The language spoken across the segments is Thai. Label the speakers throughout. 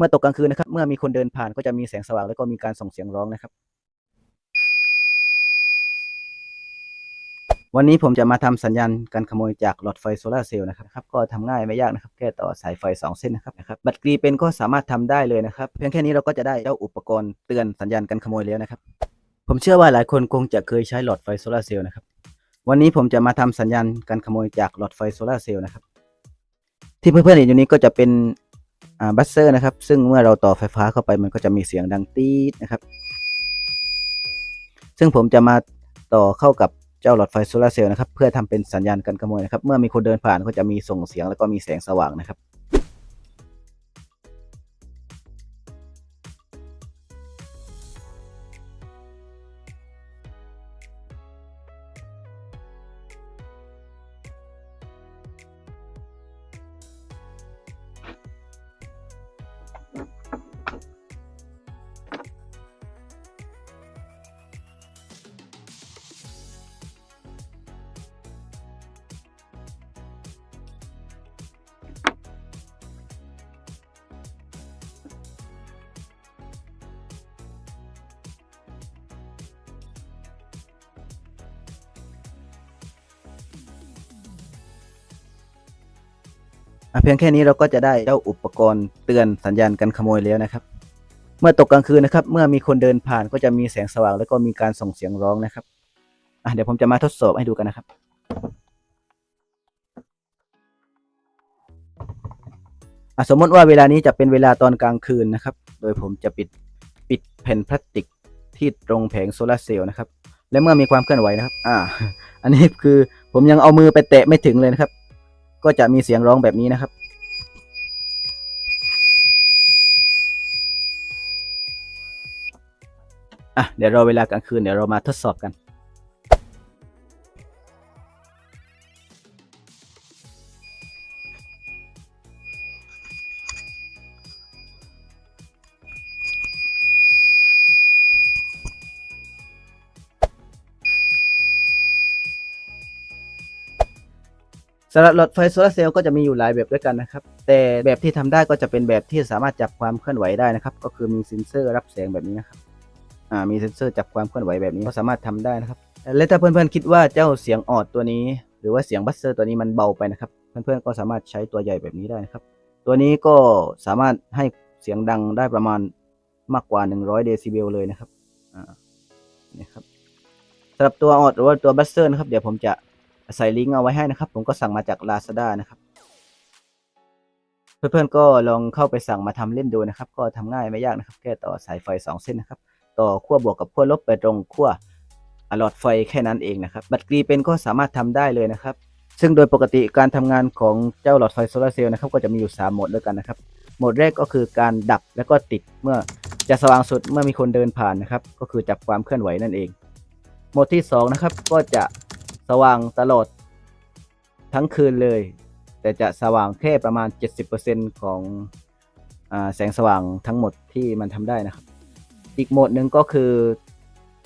Speaker 1: เมื่อตกกลางคืนนะครับ เมื่อมีคนเดินผ่านก็จะมีแสงสว่างแล้วก็มีการส่งเสียงร้องนะครับ วันนี้ผมจะมาทำสัญญาณการขโมยจากหลอดไฟโซลาเซลล์นะครับก็ทำง่ายไม่ยากนะครับแค่ต่อสายไฟ 2 เส้นนะครับนะครับบัตรกรีเป็นก็สามารถทำได้เลยนะครับ เพียงแค่นี้เราก็จะได้เจ้าอุปกรณ์เตือนสัญญาณการขโมยแล้วนะครับ ผมเชื่อว่าหลายคนคงจะเคยใช้หลอดไฟโซลาเซลล์นะครับวันนี้ผมจะมาทำสัญญาณการขโมยจากหลอดไฟโซลาเซลล์นะครับที่เพื่อนๆเห็นอยู่นี้ก็จะเป็น บัสเซอร์นะครับ ซึ่งเมื่อเราต่อไฟฟ้าเข้าไปมันก็จะมีเสียงดังตีดนะครับ ซึ่งผมจะมาต่อเข้ากับเจ้าหลอดไฟโซลาเซลล์นะครับ เพื่อทำเป็นสัญญาณกันขโมยนะครับ เมื่อมีคนเดินผ่านก็จะมีส่งเสียงแล้วก็มีแสงสว่างนะครับ เพียงแค่นี้เราก็จะได้เจ้าอุปกรณ์เตือนสัญญาณการขโมยแล้วนะครับ เมื่อตกกลางคืนนะครับ เมื่อมีคนเดินผ่านก็จะมีแสงสว่างแล้วก็มีการส่งเสียงร้องนะครับเดี๋ยวผมจะมาทดสอบให้ดูกันนะครับสมมติว่าเวลานี้จะเป็นเวลาตอนกลางคืนนะครับ โดยผมจะปิดปิดแผ่นพลาสติกที่ตรงแผงโซลาร์เซลล์นะครับ และเมื่อมีความเคลื่อนไหวนะครับ อ่า อันนี้คือผมยังเอามือไปแตะไม่ถึงเลยนะครับ ก็จะมีเสียงร้องแบบนี้นะครับ อะเดี๋ยวรอเวลากลางคืนเดี๋ยวเรามาทดสอบกัน สำหรับหลอดไฟโซลาร์เซลล์ก็จะมีอยู่หลายแบบด้วยกันนะครับ แต่แบบที่ทำได้ก็จะเป็นแบบที่สามารถจับความเคลื่อนไหวได้นะครับ ก็คือมีเซ็นเซอร์รับแสงแบบนี้นะครับอ่ามีเซ็นเซอร์จับความเคลื่อนไหวแบบนี้ก็สามารถทำได้นะครับ และถ้าเพื่อนๆคิดว่าเจ้าเสียงออดตัวนี้ หรือว่าเสียงบัสเซอร์ตัวนี้มันเบาไปนะครับ เพื่อนๆก็สามารถใช้ตัวใหญ่แบบนี้ได้นะครับ ตัวนี้ก็สามารถให้เสียงดังได้ประมาณมากกว่า 100 เดซิเบลเลยนะครับอ่านี่ครับสำหรับตัวออดหรือว่าตัวบัสเซอร์นะครับเดี๋ยวผมจะ ใส่ลิงก์เอาไว้ให้นะครับ ผมก็สั่งมาจาก Lazada นะครับ เพื่อนๆก็ลองเข้าไปสั่งมาทำเล่นดูนะครับ ก็ทำง่ายไม่ยากนะครับ แค่ต่อสายไฟ 2 เส้นนะครับ ต่อขั้วบวกกับขั้วลบไปตรงขั้วอะหลอดไฟแค่นั้นเองนะครับ บัตรกรีเป็นก็สามารถทำได้เลยนะครับ ซึ่งโดยปกติการทำงานของเจ้าหลอดไฟโซลาร์เซลล์นะครับก็จะมีอยู่ 3 โหมดด้วยกันนะครับ โหมดแรกก็คือการดับแล้วก็ติดเมื่อจะสว่างสุดเมื่อมีคนเดินผ่านนะครับ ก็คือจับความเคลื่อนไหวนั่นเอง โหมดที่ 2 นะครับ ก็จะ สว่างตลอดทั้งคืนเลย แต่จะสว่างแค่ประมาณ 70%ของอาแสงสว่างทั้งหมดที่มันทำได้นะครับ อีกโหมดหนึ่งก็คือ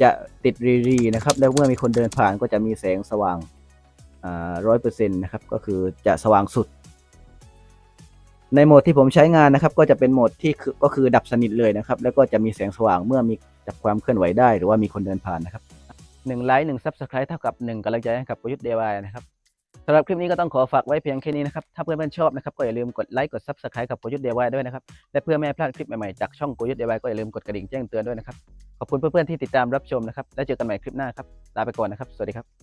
Speaker 1: จะติดรีรีนะครับแล้วเมื่อมีคนเดินผ่านก็จะมีแสงสว่างร้อยเปอร์เซ็นต์นะครับ ก็คือจะสว่างสุด ในโหมดที่ผมใช้งานนะครับ ก็จะเป็นโหมดที่ก็คือดับสนิทเลยนะครับ แล้วก็จะมีแสงสว่างเมื่อมีจับความเคลื่อนไหวได้ หรือว่ามีคนเดินผ่านนะครับ หนึ่งไลค์หนึ่งซับสไครต์เท่ากับหนึ่งกำลังใจให้กับประยุทธ์เดวายนะครับสำหรับคลิปนี้ก็ต้องขอฝากไว้เพียงแค่นี้นะครับ ถ้าเพื่อนๆชอบนะครับก็อย่าลืมกดไลค์กดซับสไครต์กับประยุทธ์เดวายด้วยนะครับ และเพื่อไม่พลาดคลิปใหม่ๆจากช่องประยุทธ์เดวายก็อย่าลืมกดกระดิ่งแจ้งเตือนด้วยนะครับ ขอบคุณเพื่อนๆที่ติดตามรับชมนะครับ แล้วเจอกันใหม่คลิปหน้าครับ ลาไปก่อนนะครับ สวัสดีครับ